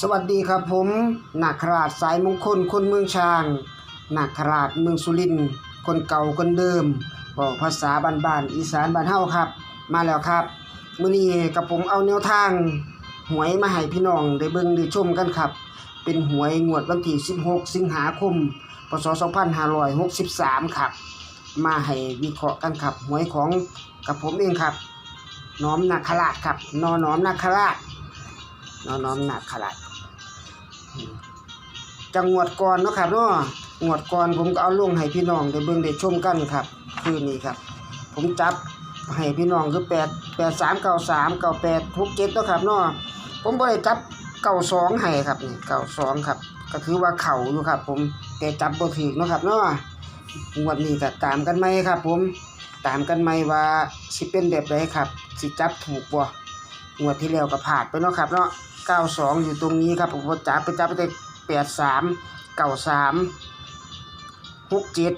สวัสดีครับผมนาคราชสายมงคลคนเมืองช้างนาคราชเมืองสุรินทร์คนเก่าคนเดิมบอกภาษาบ้านๆอีสานบ้านเฮาครับ มาแล้วครับมื้อนี้กับผมเอาแนวทาง หวยมาให้พี่น้องได้เบิ่งได้ชมกันครับ เป็นหวยงวดวันที่ 16 สิงหาคมพศ2563 ครับ มาให้วิเคราะห์กันครับ หวยของกับผมเองครับ น้อมนาคราชครับนอน้อมนาคราช นอน้อมนาคราชจังหวัดก่อนเนาะครับเนาะงวดก่อนผมก็เอาลงให้พี่น้องได้เบิ่งได้ชมกันครับ คืนนี้ครับ ผมจับให้พี่น้องคือ8 8 3 9 3 9 8 6 7เนาะครับเนาะผมบ่ได้จับ92ให้ครับนี่92ครับ ก็ถือว่าเข้าอยู่ครับ ผมแต่จับบ่ถูกเนาะครับเนาะงวดนี้ก็ตามกันไหมครับ ผมตามกันไหมว่าสิเป็นแบบใดครับ สิจับถูกบ่งวดที่แล้วก็ผ่านไปเนาะครับเนาะ 92องอยู่ตรงนี้ครับผมจับไปจับไปแต่83 93 67เก้าสามหกเจ็ด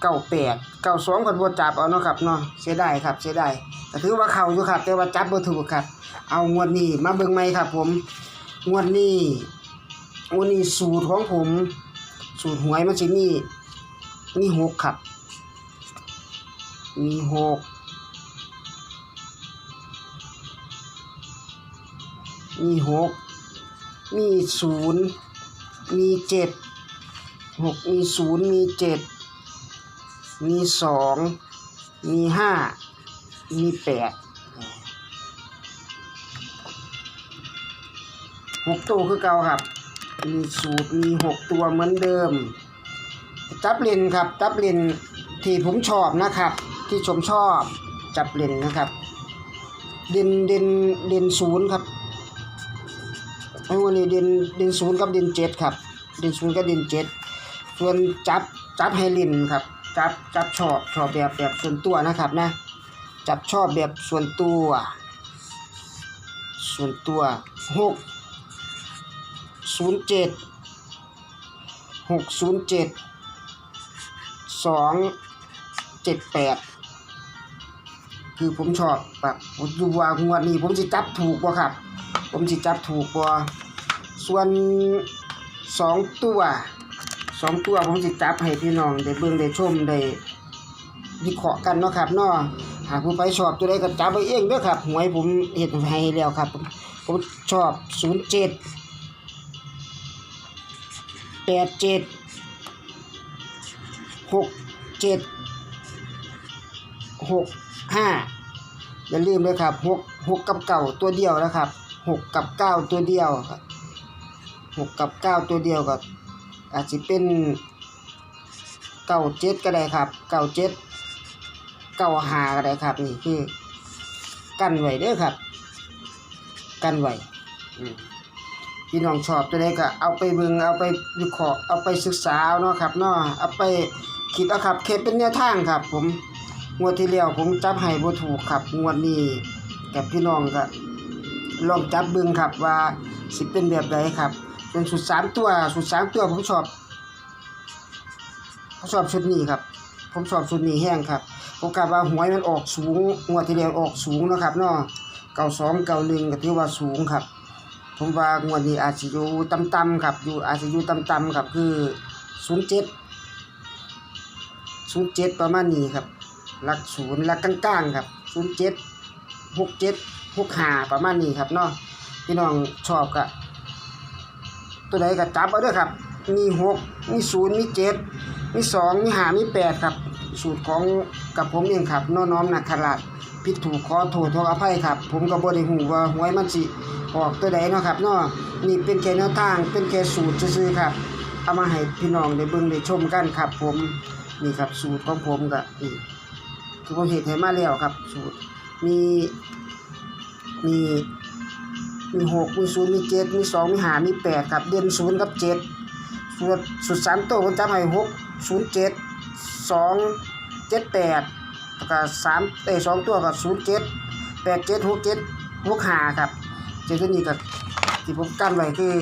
เก้าแปดเก้าสองคนบ่จับเอาเนาะครับเนาะเสียดายครับเสียดายก็ถือว่าเข้าอยู่ครับ แต่ว่าจับบ่ถูกครับ เอางวดนี้มาเบิ่งใหมครับ ผมงวดนี้งวดนี้สูตรของผม สูตรหวยมันสิมีมีหกครับมีหก มีหกมีศูนย์มีเจ็ดหกมีศูนย์มีเจ็ดมีสองมีห้ามีแปดหกตัวคือเก่าครับ มีสูตรมีหกตัวเหมือนเดิม จับเลนครับ จับเลนที่ผมชอบนะครับ ที่ผมชอบจับเลนนะครับเด่นเด่นเด่นศูนย์ครับ ไอ้วันนี้เด่นเด่นศูนย์กับเด่นเจ็ดครับ เด่นศูนย์กับเด่นเจ็ดส่วนจับจับให้เลินครับจับจับชอบชอบแบบแบบส่วนตัวนะครับนะจับชอบแบบส่วนตัว ส่วนตัวหกศูนย์เจ็ดหกศูนย์เจ็ดสองเจ็ดแปดคือผมชอบแบบดูว่างวดนี้ผมจะจับถูกบ่าครับ ผมจะจับถูกบ่ส่วนสองตัวสองตัวผมจะจับให้พี่น้องได้เบิ่งได้ชมได้วิเคราะห์กันเนาะครับเนาะหากผู้ไปชอบตัวใดก็จับไปเองเด้อครับหวยผมเฮ็ดให้แล้วครับ ผมผมชอบศูนย์เจ็ดแปดเจ็ดหกเจ็ดหกห้าอย่าลืมเลยครับหกหกกับเก่าตัวเดียวนะครับ หกกับเก้าตัวเดียวครับหกกับเก้าตัวเดียวก็อาจจะเป็นเก้าเจ็ดก็ได้ครับเก้าเจ็ดเก้าห้าก็ได้ครับนี่คือกันไว้เด้อครับ กันไว้พี่น้องชอบตัวใดก็เอาไปเบิ่งเอาไปวิเคราะห์เอาไปศึกษาเนาะครับเนาะเอาไปคิดเอาครับเคเป็นแนวทางครับ ผมงวดที่แล้วผมจับให้บ่ถูกครับงวดนี้กับพี่น้องก็ ลองจับเบิ่งครับว่าสิเป็นแบบใดครับเป็นสุดสามตัวสุดสามตัวผมชอบผมชอบชุดนี้ครับ ผมชอบชุดนี้แห้งครับผมกะว่าหวยมันออกสูงงวดที่แล้วออกสูงนะครับเนาะเก้าสองเก้าหนึ่งก็ถือว่าสูงครับ ผมว่างวดนี้อาจจะอยู่ต่ำๆครับอยู่อาจจะอยู่ต่ำๆครับคือศูนย์เจ็ดศูนย์เจ็ดประมาณนี้ครับหลักศูนย์หลักกลางๆครับศูนย์เจ็ด หกเจ็ดหกห้าประมาณนี้ครับเนาะพี่น้องชอบกะตัวใดก็จับเอาด้วยครับ มีหกมีศูนย์มีเจ็ดมีสองมีห้ามีแปดครับ สูตรของกับผมเองครับน้อน้อมนักขลาดผิดถูกขอโทษขออภัยครับ ผมก็บ่ได้หูว่าหวยมันสิออกตัวใดเนาะครับเนาะนี่เป็นแค่แนวทางเป็นแค่สูตรซื่อครับ เอามาให้พี่น้องได้เบิ่งได้ชมกันครับ ผมนี่ครับสูตรของผมก็นี่คือผมเฮ็ดให้มาแล้วครับสูตร มีมีมีหกมีศูนย์มีเจ็ดมีสองมีหามีแปดครับเด่นศูนย์กับเจ็ดส่วนสุดสามตัวผมจำให้หกศูนย์เจ็ดสองเจ็ดแปดแล้วก็สามเอ้สองตัวกับศูนย์เจ็ดแปดเจ็ดหกเจ็ดหกห้าครับเจ็ดตัวนี้กับที่ผมกั้นไว้คือ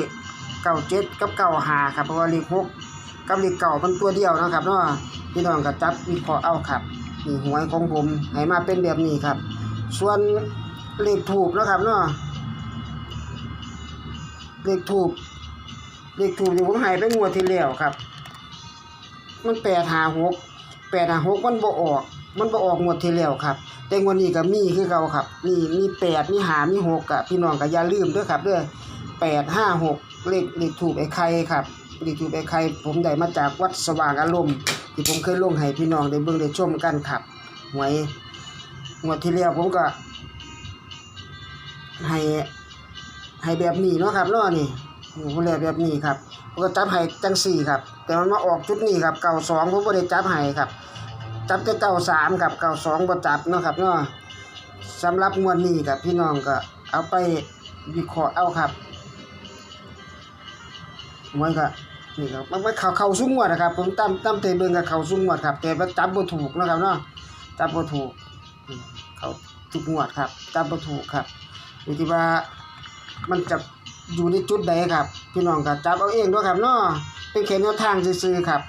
เก้าเจ็ดกับเก้าห้าครับเพราะว่าเลขหกกับเลขเก้ามันตัวเดียวนะครับเนาะพี่น้องก็จับวิเคราะห์เอาครับนี่หวยของผมให้มาเป็นแบบนี้ครับ ส่วนเลขถูกนะครับเนาะเลขทูบเลขทูบที่ผมให้ไปงวดที่แล้วครับ มันแปดหาหกแปดหาหกมันบ่ออก มันบ่ออกงวดที่แล้วครับ แต่งวดนี้ก็มีคือเก่าครับนี่มีแปดมีหามีหกอะพี่น้องก็อย่าลืมด้อครับด้อแปดห้าหกเลขเลขถูกไอ้ไข่ครับเลขถูกไอ้ไข่ผมได้มาจากวัดสว่างอารมณ์ที่ผมเคยลงให้พี่น้องได้เบิ่งได้ชมกันครับหวย งวดที่แล้วผมก็ ให้ให้แบบนี้เนาะครับเนาะนี่ผมเรียกแบบนี้ครับผมก็จับให้จังสี่ครับ แต่มันมาออกจุดนี้ครับเก่าสองผมบ่ได้จับให้ครับ จับแต่เก่าสามกับเก่าสองบ่จับเนาะครับเนาะสำหรับงวดนี้กับพี่น้องก็เอาไปวิเคราะห์เอาครับมันก็นี่ครับมันมันเข้าเข้าซุ้งงวดนะครับผมตั้มตั้มเตเบิงกับเข้าซุ้งงวดครับแต่ว่าจับบ่ถูกนะครับเนาะจับบ่ถูก เขาทุกงวดครับจับบ่ถูกครับอยู่ที่ว่ามันจะอยู่ในจุดใดครับ พี่น้องก็จับเอาเองเนาะครับเนาะเป็นแค่แนวทางซื่อๆครับ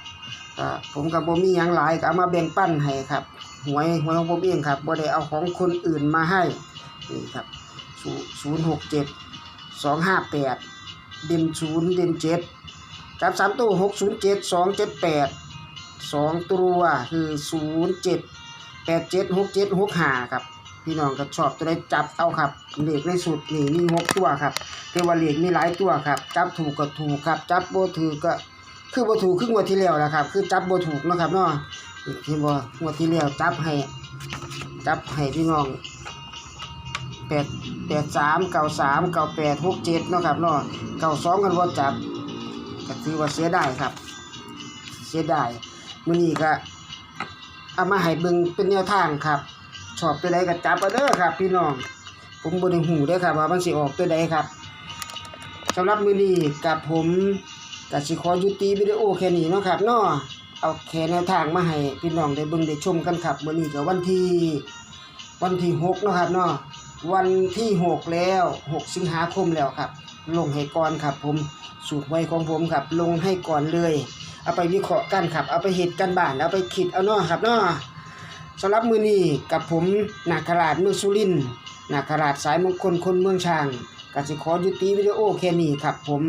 ผมกับบ่มีหยังหลายก็เอามาแบ่งปันให้ครับหวยหวยของผมเองครับบ่ได้เอาของคนอื่นมาให้นี่ครับ067 258เด่น0เด่น7จับ3ตัว607 278 2ตัวคือศูนย์เจ็ด 07 87 67 65ครับ พี่น้องก็ชอบจะได้จับเอาครับเหลขในสุดนี่มี6ตัวครับแต่ว่าเลขมีหลายตัวครับ จับถูกก็ถูกครับ จับโบถูกก็คือโบถูกคืองวดที่แล้วนะครับ คือจับโบถูกนะครับเนาะนี่ที่บ่งวดที่แล้วจับให้ จับให้พี่น้องแปดแปดสามเก้าสามเก้าแปดหกเจ็ดนะครับเนาะเก้าสองกันบ่จับก็ถือว่าเสียดายครับ เสียดายมื้อนี้ก็ เอามาให้เบิ่งเป็นแนวทางครับ ชอบตัวใดก็จับเอาเด้อครับ พี่น้อง ผมบ่ได้หูเด้อครับ ว่ามันสิออกตัวใดครับสำหรับมื้อนี้กับผมก็สิขอยุติวิดีโอแค่นี้เนาะครับเนาะเอาแค่แนวทางมาให้พี่น้องได้เบิ่งได้ชมกันครับมื้อนี้ก็วันที่วันที่6เนาะครับเนาะวันที่ 6 แล้ว 6 สิงหาคมแล้วครับ ลงให้ก่อนครับ ผมสูตรไว้ของผมครับ ลงให้ก่อนเลย เอาไปวิเคราะห์กันครับ เอาไปเฮ็ดกันบ้าน เอาไปคิดเอาเนาะครับเนาะสำหรับมือนี้กับผมนาคราชเมืองสุรินทร์นาคราชสายมงคลคนเมืองช้างกสิขอยุติวิดีโอแค่นี้ครับ ผม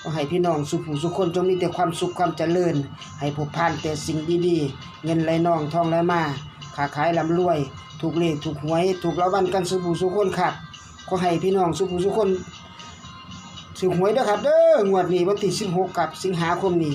ขอให้พี่น้องสุขสุขคนจงมีแต่ความสุขความเจริญ ให้พบผ่านแต่สิ่งดีๆ เงินไหลนองทองไหลมาค้าขายร่ำรวย ถูกเลขถูกหวย ถูกรางวัลกันสุขสุขคนครับขอให้พี่น้องสุขสุขคนถูกหวยด้อครับเด้องวดนี้วันที่16กับสิงหาคมนี้